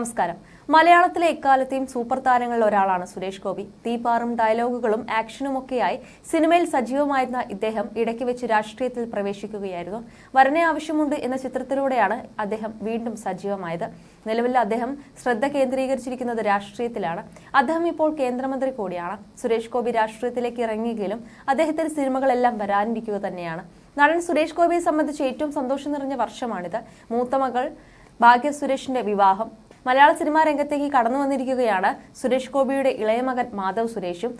നമസ്കാരം. മലയാളത്തിലെ എക്കാലത്തെയും സൂപ്പർ താരങ്ങളിൽ ഒരാളാണ് സുരേഷ് ഗോപി. തീപാറും ഡയലോഗുകളും ആക്ഷനുമൊക്കെയായി സിനിമയിൽ സജീവമായിരുന്ന ഇദ്ദേഹം ഇടയ്ക്ക് വെച്ച് രാഷ്ട്രീയത്തിൽ പ്രവേശിക്കുകയായിരുന്നു. വരനെ ആവശ്യമുണ്ട് എന്ന ചിത്രത്തിലൂടെയാണ് അദ്ദേഹം വീണ്ടും സജീവമായത്. നിലവിൽ അദ്ദേഹം ശ്രദ്ധ കേന്ദ്രീകരിച്ചിരിക്കുന്നത് രാഷ്ട്രീയത്തിലാണ്. അദ്ദേഹം ഇപ്പോൾ കേന്ദ്രമന്ത്രി കൂടിയാണ്. സുരേഷ് ഗോപി രാഷ്ട്രീയത്തിലേക്ക് ഇറങ്ങിയെങ്കിലും അദ്ദേഹത്തിന്റെ സിനിമകളെല്ലാം വരാനിരിക്കുക തന്നെയാണ്. നടൻ സുരേഷ് ഗോപിയെ സംബന്ധിച്ച് ഏറ്റവും സന്തോഷം നിറഞ്ഞ വർഷമാണിത്. മൂത്തമകൾ ഭാഗ്യ സുരേഷിന്റെ വിവാഹം. മലയാള സിനിമാ രംഗത്തേക്ക് കടന്നു വന്നിരിക്കുകയാണ് സുരേഷ് ഗോപിയുടെ ഇളയ മകൻ മാധവ് സുരേഷും.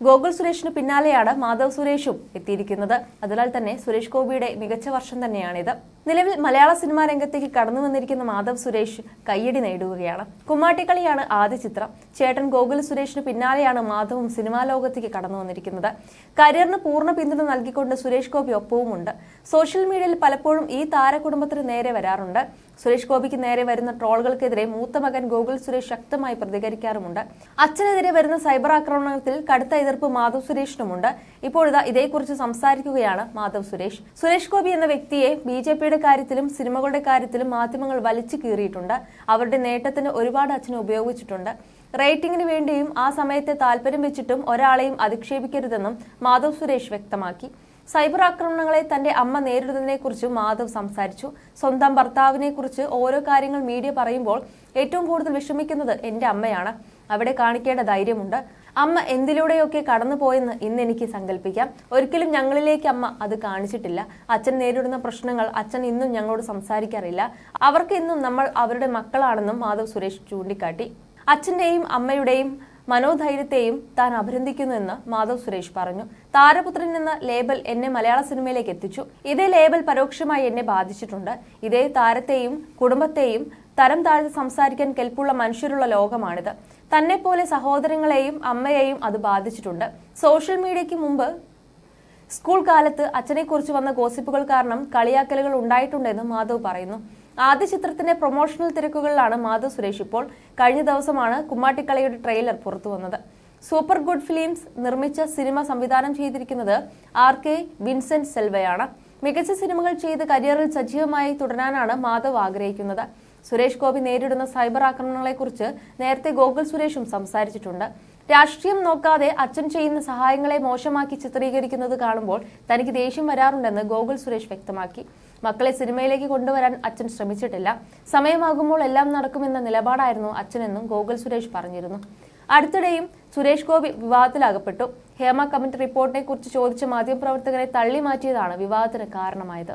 ഗോകുൽ സുരേഷിന് പിന്നാലെയാണ് മാധവ് സുരേഷും എത്തിയിരിക്കുന്നത്. അതിനാൽ തന്നെ സുരേഷ് ഗോപിയുടെ മികച്ച വർഷം തന്നെയാണിത്. നിലവിൽ മലയാള സിനിമാ രംഗത്തേക്ക് കടന്നു വന്നിരിക്കുന്ന മാധവ് സുരേഷ് കയ്യടി നേടുകയാണ്. കുമ്മാട്ടിക്കളിയാണ് ആദ്യ ചിത്രം. ചേട്ടൻ ഗോകുൽ സുരേഷിന് പിന്നാലെയാണ് മാധവും സിനിമാ ലോകത്തേക്ക് കടന്നു വന്നിരിക്കുന്നത്. കരിയറിന് പൂർണ പിന്തുണ നൽകിക്കൊണ്ട് സുരേഷ് ഗോപി ഒപ്പവുമുണ്ട്. സോഷ്യൽ മീഡിയയിൽ പലപ്പോഴും ഈ താരകുടുംബത്തിന് നേരെ വരാറുണ്ട്. സുരേഷ് ഗോപിക്ക് നേരെ വരുന്ന ട്രോളുകൾക്കെതിരെ മൂത്ത മകൻ ഗോകുൽ സുരേഷ് ശക്തമായി പ്രതികരിക്കാറുമുണ്ട്. അച്ഛനെതിരെ വരുന്ന സൈബർ ആക്രമണത്തിൽ കടുത്ത എതിർപ്പ് മാധവ് സുരേഷിനുമുണ്ട്. ഇപ്പോഴിതാ ഇതേക്കുറിച്ച് സംസാരിക്കുകയാണ് മാധവ് സുരേഷ്. സുരേഷ് ഗോപി എന്ന വ്യക്തിയെ ബി ജെ പിയുടെ കാര്യത്തിലും സിനിമകളുടെ കാര്യത്തിലും മാധ്യമങ്ങൾ വലിച്ചു കീറിയിട്ടുണ്ട്. അവരുടെ നേട്ടത്തിന് ഒരുപാട് അച്ഛനെ ഉപയോഗിച്ചിട്ടുണ്ട്. റേറ്റിംഗിന് വേണ്ടിയും ആ സമയത്തെ താല്പര്യം വെച്ചിട്ടും ഒരാളെയും അധിക്ഷേപിക്കരുതെന്നും മാധവ് സുരേഷ് വ്യക്തമാക്കി. സൈബർ ആക്രമണങ്ങളെ തന്റെ അമ്മ നേരിടുന്നതിനെക്കുറിച്ച് മാധവ് സംസാരിച്ചു. സ്വന്തം ഭർത്താവിനെ കുറിച്ച് ഓരോ കാര്യങ്ങൾ മീഡിയ പറയുമ്പോൾ ഏറ്റവും കൂടുതൽ വിഷമിക്കുന്നത് എന്റെ അമ്മയാണ്. അവിടെ കാണിക്കേണ്ട ധൈര്യമുണ്ട്. അമ്മ എന്തിലൂടെയൊക്കെ കടന്നുപോയെന്ന് ഇന്ന് എനിക്ക് സങ്കല്പിക്കാം ഒരിക്കലും ഞങ്ങളിലേക്ക് അമ്മ അത് കാണിച്ചിട്ടില്ല. അച്ഛൻ നേരിടുന്ന പ്രശ്നങ്ങൾ അച്ഛൻ ഇന്നും ഞങ്ങളോട് സംസാരിക്കാറില്ല. അവർക്ക് ഇന്നും നമ്മൾ അവരുടെ മക്കളാണെന്നും മാധവ് സുരേഷ് ചൂണ്ടിക്കാട്ടി. അച്ഛന്റെയും അമ്മയുടെയും മനോധൈര്യത്തെയും താൻ അഭിനന്ദിക്കുന്നുവെന്ന് മാധവ് സുരേഷ് പറഞ്ഞു. താരപുത്രൻ എന്ന ലേബൽ എന്നെ മലയാള സിനിമയിലേക്ക് എത്തിച്ചു. ഇതേ ലേബൽ പരോക്ഷമായി എന്നെ ബാധിച്ചിട്ടുണ്ട്. ഇതേ താരത്തെയും കുടുംബത്തെയും തരം താഴ്ത്തി സംസാരിക്കാൻ കെൽപ്പുള്ള മനുഷ്യരുള്ള ലോകമാണിത്. തന്നെ പോലെ സഹോദരങ്ങളെയും അമ്മയെയും അത് ബാധിച്ചിട്ടുണ്ട്. സോഷ്യൽ മീഡിയയ്ക്ക് മുമ്പ് സ്കൂൾ കാലത്ത് അച്ഛനെക്കുറിച്ച് വന്ന ഗോസിപ്പുകൾ കാരണം കളിയാക്കലുകൾ ഉണ്ടായിട്ടുണ്ടെന്ന് മാധവ് പറയുന്നു. ആദ്യ ചിത്രത്തിന്റെ പ്രൊമോഷണൽ തിരക്കുകളിലാണ് മാധവ് സുരേഷ് ഇപ്പോൾ. കഴിഞ്ഞ ദിവസമാണ് കുമ്മാട്ടിക്കളിയുടെ ട്രെയിലർ പുറത്തു വന്നത്. സൂപ്പർ ഗുഡ് ഫിലിംസ് നിർമ്മിച്ച സിനിമ സംവിധാനം ചെയ്തിരിക്കുന്നത് ആർ കെ വിൻസെന്റ് സെൽവയാണ്. മികച്ച സിനിമകൾ ചെയ്ത് കരിയറിൽ സജീവമായി തുടരാനാണ് മാധവ് ആഗ്രഹിക്കുന്നത്. സുരേഷ് ഗോപി നേരിടുന്ന സൈബർ ആക്രമണങ്ങളെക്കുറിച്ച് നേരത്തെ ഗോകുൽ സുരേഷും സംസാരിച്ചിട്ടുണ്ട്. രാഷ്ട്രീയം നോക്കാതെ അച്ഛൻ ചെയ്യുന്ന സഹായങ്ങളെ മോശമാക്കി ചിത്രീകരിക്കുന്നത് കാണുമ്പോൾ തനിക്ക് ദേഷ്യം വരാറുണ്ടെന്ന് ഗോകുൽ സുരേഷ് വ്യക്തമാക്കി. മക്കളെ സിനിമയിലേക്ക് കൊണ്ടുവരാൻ അച്ഛൻ ശ്രമിച്ചിട്ടില്ല. സമയമാകുമ്പോൾ എല്ലാം നടക്കുമെന്ന നിലപാടായിരുന്നു അച്ഛനെന്നും ഗോകുൽ സുരേഷ് പറഞ്ഞിരുന്നു. അടുത്തിടെയും സുരേഷ് ഗോപി വിവാദത്തിലകപ്പെട്ടു. ഹേമ കമ്മിറ്റി റിപ്പോർട്ടിനെ കുറിച്ച് ചോദിച്ച മാധ്യമപ്രവർത്തകരെ തള്ളി മാറ്റിയതാണ് വിവാദത്തിന് കാരണമായത്.